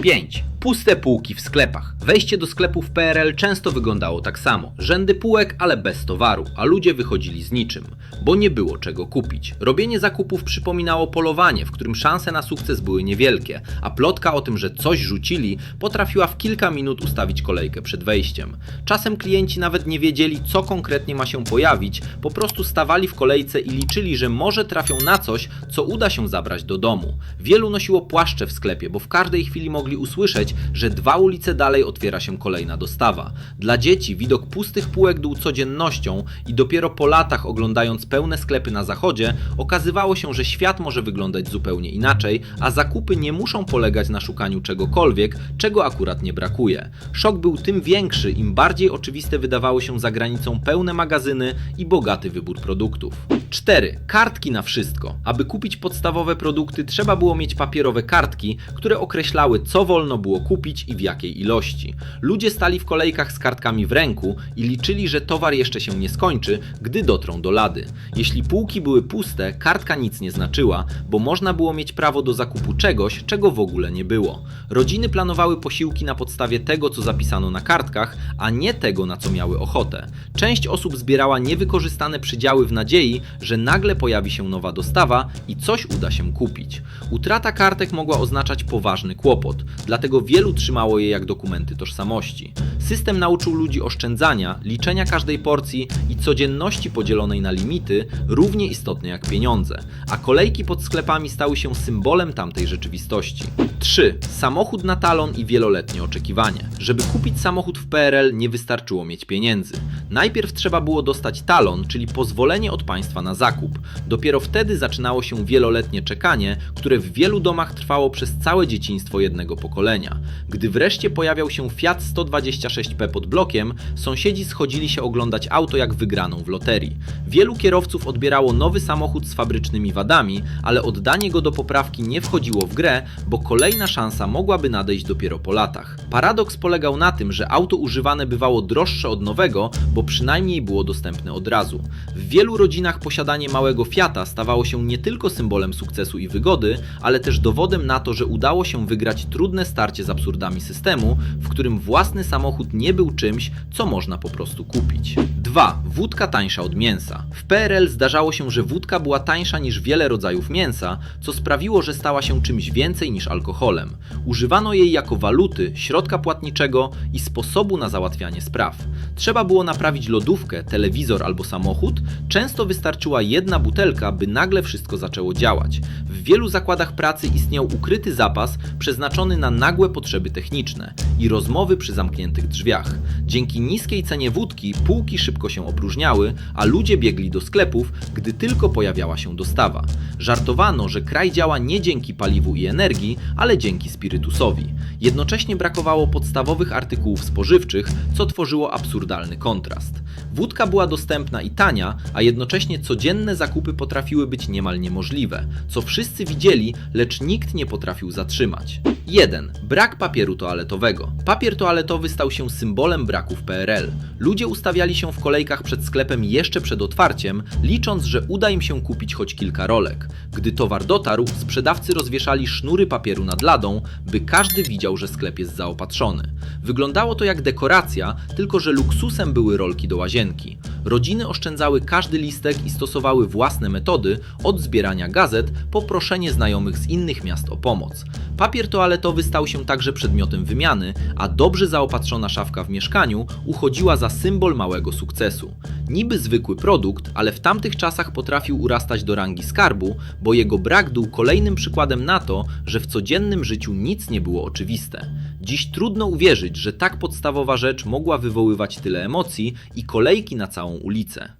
5. Puste półki w sklepach. Wejście do sklepów PRL często wyglądało tak samo. Rzędy półek, ale bez towaru, a ludzie wychodzili z niczym, bo nie było czego kupić. Robienie zakupów przypominało polowanie, w którym szanse na sukces były niewielkie, a plotka o tym, że coś rzucili, potrafiła w kilka minut ustawić kolejkę przed wejściem. Czasem klienci nawet nie wiedzieli, co konkretnie ma się pojawić, po prostu stawali w kolejce i liczyli, że może trafią na coś, co uda się zabrać do domu. Wielu nosiło płaszcze w sklepie, bo w każdej chwili mogli usłyszeć, że dwa ulice dalej otwiera się kolejna dostawa. Dla dzieci widok pustych półek był codziennością i dopiero po latach oglądając pełne sklepy na zachodzie, okazywało się, że świat może wyglądać zupełnie inaczej, a zakupy nie muszą polegać na szukaniu czegokolwiek, czego akurat nie brakuje. Szok był tym większy, im bardziej oczywiste wydawały się za granicą pełne magazyny i bogaty wybór produktów. 4. Kartki na wszystko. Aby kupić podstawowe produkty, trzeba było mieć papierowe kartki, które określały, co wolno było kupić i w jakiej ilości. Ludzie stali w kolejkach z kartkami w ręku i liczyli, że towar jeszcze się nie skończy, gdy dotrą do lady. Jeśli półki były puste, kartka nic nie znaczyła, bo można było mieć prawo do zakupu czegoś, czego w ogóle nie było. Rodziny planowały posiłki na podstawie tego, co zapisano na kartkach, a nie tego, na co miały ochotę. Część osób zbierała niewykorzystane przydziały w nadziei, że nagle pojawi się nowa dostawa i coś uda się kupić. Utrata kartek mogła oznaczać poważny kłopot, dlatego wielu trzymało je jak dokumenty tożsamości. System nauczył ludzi oszczędzania, liczenia każdej porcji i codzienności podzielonej na limity, równie istotne jak pieniądze, a kolejki pod sklepami stały się symbolem tamtej rzeczywistości. 3. Samochód na talon i wieloletnie oczekiwanie. Żeby kupić samochód w PRL nie wystarczyło mieć pieniędzy. Najpierw trzeba było dostać talon, czyli pozwolenie od państwa na zakup. Dopiero wtedy zaczynało się wieloletnie czekanie, które w wielu domach trwało przez całe dzieciństwo jednego pokolenia. Gdy wreszcie pojawiał się Fiat 126P pod blokiem, sąsiedzi schodzili się oglądać auto jak wygraną w loterii. Wielu kierowców odbierało nowy samochód z fabrycznymi wadami, ale oddanie go do poprawki nie wchodziło w grę, bo kolejna szansa mogłaby nadejść dopiero po latach. Paradoks polegał na tym, że auto używane bywało droższe od nowego, bo przynajmniej było dostępne od razu. W wielu rodzinach posiadanie małego Fiata stawało się nie tylko symbolem sukcesu i wygody, ale też dowodem na to, że udało się wygrać trudne starcie z absurdami systemu, w którym własny samochód nie był czymś, co można po prostu kupić. 2. Wódka tańsza od mięsa. W PRL zdarzało się, że wódka była tańsza niż wiele rodzajów mięsa, co sprawiło, że stała się czymś więcej niż alkoholem. Używano jej jako waluty, środka płatniczego i sposobu na załatwianie spraw. Trzeba było naprawić lodówkę, telewizor albo samochód, często wystarczyła jedna butelka, by nagle wszystko zaczęło działać. W wielu zakładach pracy istniał ukryty zapas przeznaczony na nagłe potrzeby techniczne i rozmowy przy zamkniętych drzwiach. Dzięki niskiej cenie wódki półki szybko się opróżniały, a ludzie biegli do sklepów, gdy tylko pojawiała się dostawa. Żartowano, że kraj działa nie dzięki paliwu i energii, ale dzięki spirytusowi. Jednocześnie brakowało podstawowych artykułów spożywczych, co tworzyło absurdalny kontrast. Wódka była dostępna i tania, a jednocześnie codzienne zakupy potrafiły być niemal niemożliwe, co wszyscy widzieli, lecz nikt nie potrafił zatrzymać. 1. Brak papieru toaletowego. Papier toaletowy stał się symbolem braku w PRL. Ludzie ustawiali się w kolejkach przed sklepem jeszcze przed otwarciem, licząc, że uda im się kupić choć kilka rolek. Gdy towar dotarł, sprzedawcy rozwieszali sznury papieru nad ladą, by każdy widział, że sklep jest zaopatrzony. Wyglądało to jak dekoracja, tylko że luksusem były rolki do łazienki. Rodziny oszczędzały każdy listek i stosowały własne metody, od zbierania gazet po proszenie znajomych z innych miast o pomoc. Papier toaletowy stał się także przedmiotem wymiany, a dobrze zaopatrzona szafka w mieszkaniu uchodziła za symbol małego sukcesu. Niby zwykły produkt, ale w tamtych czasach potrafił urastać do rangi skarbu, bo jego brak był kolejnym przykładem na to, że w codziennym życiu nic nie było oczywiste. Dziś trudno uwierzyć, że tak podstawowa rzecz mogła wywoływać tyle emocji i kolejki na całą ulicę.